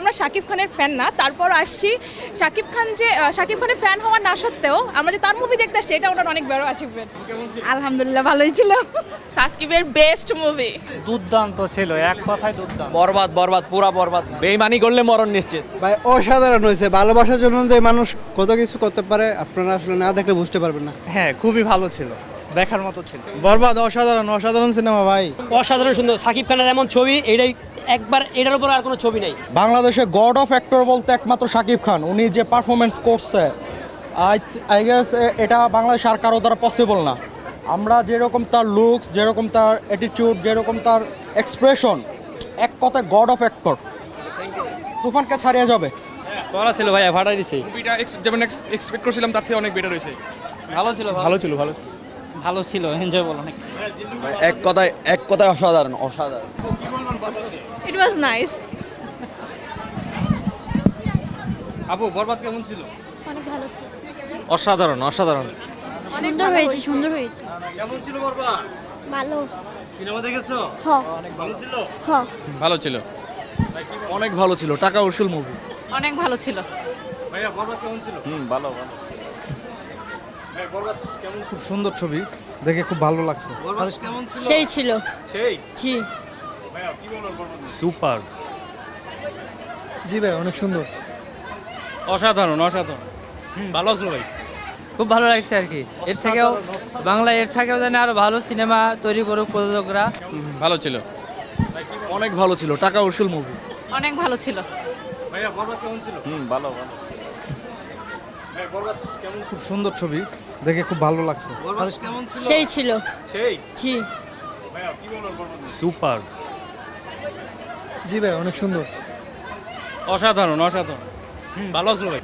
আমরা শাকিব খানের ফ্যান না। তারপর আসছি শাকিব খান যে শাকিব খানের ফ্যান হওয়া না সত্ত্বেও আমরা যে তার মুভি দেখতে আসছি এটা ওনার অনেক বড় অ্যাচিভমেন্ট আলহামদুলিল্লাহ ভালোই ছিল। সাকিবের বেস্ট মুভি দুর্দান্ত ছিল এক কথায় দুর্দান্ত। বরবাদ বরবাদ পুরা বরবাদ। বেইমানি করলে মরণ নিশ্চিত। ভাই অসাধারণ হয়েছে। ভালোবাসার জন্য যে মানুষ কত কিছু করতে পারে আপনারা আসলে না দেখলে বুঝতে পারবেন না। হ্যাঁ খুবই ভালো ছিল। দেখার মতো ছিল। বরবাদ অসাধারণ অসাধারণ সিনেমা ভাই। অসাধারণ সুন্দর। সাকিব খানের এমন ছবি এটাই একবার এটার উপর আর কোনো ছবি নেই। বাংলাদেশে গড অফ অ্যাক্টর বলতে একমাত্র শাকিব খান। উনি যে পারফরমেন্স করছে আই আই গেস এটা বাংলাদেশ আর কারও দ্বারা পসিবল না। আমরা যেরকম তার লুকস যেরকম তার অ্যাটিটিউড যেরকম তার এক্সপ্রেশন এক কথায় গড অফ অ্যাক্টর তুফানকে ছাড়িয়ে যাবে। করা ছিল ভাইয়া ফাটাই দিছে। মুভিটা যেমন এক্সপেক্ট করছিলাম তার থেকে অনেক বেটার হয়েছে। ভালো ছিল ভালো ছিল ভালো। ভালো ছিল এনজয় বলো অনেক। এক কথায় এক কথায় অসাধারণ অসাধারণ। ইট ওয়াজ নাইস আপু বরবাদ কেমন ছিল? অনেক ভালো ছিল। অসাধারণ অসাধারণ। সুন্দর হয়েছে। সুন্দর হয়েছে। কেমন ছিল বরবাদ? ভালো। সিনেমা দেখেছ? হ। অনেক ভালো ছিল? হ। ভালো ছিল। অনেক ভালো ছিল টাকা উসুল মুভি। অনেক ভালো ছিল। ভাইয়া বরবাদ কেমন ছিল? হুম ভালো ভালো ভাই বরবাদ কেমন ছিল খুব সুন্দর ছবি দেখে খুব ভালো লাগছে। বরবাদ কেমন ছিল? সেই ছিল। সেই? জি। সুপার। জি ভাই অনেক সুন্দর। অসাধারণ অসাধারণ। হুম। ভালো আসলো ভাই? খুব ভালো লাগছে আর কি। এর থেকেও বাংলা এর থেকেও যেন আরও ভালো সিনেমা তৈরি করুক প্রযোজকরা। ভালো ছিল। অনেক ভালো ছিল টাকা উসুল মুভি অনেক ভালো ছিল। ভাইয়া কেমন ছিল? হুম ভালো ভালো ভাই বরবাদ কেমন ছিল খুব সুন্দর ছবি দেখে খুব ভালো লাগছে। সেই ছিল। সেই? জি। কি সুপার। জি ভাই অনেক সুন্দর। অসাধারণ অসাধারণ। হুম ভালো আসলো ভাই?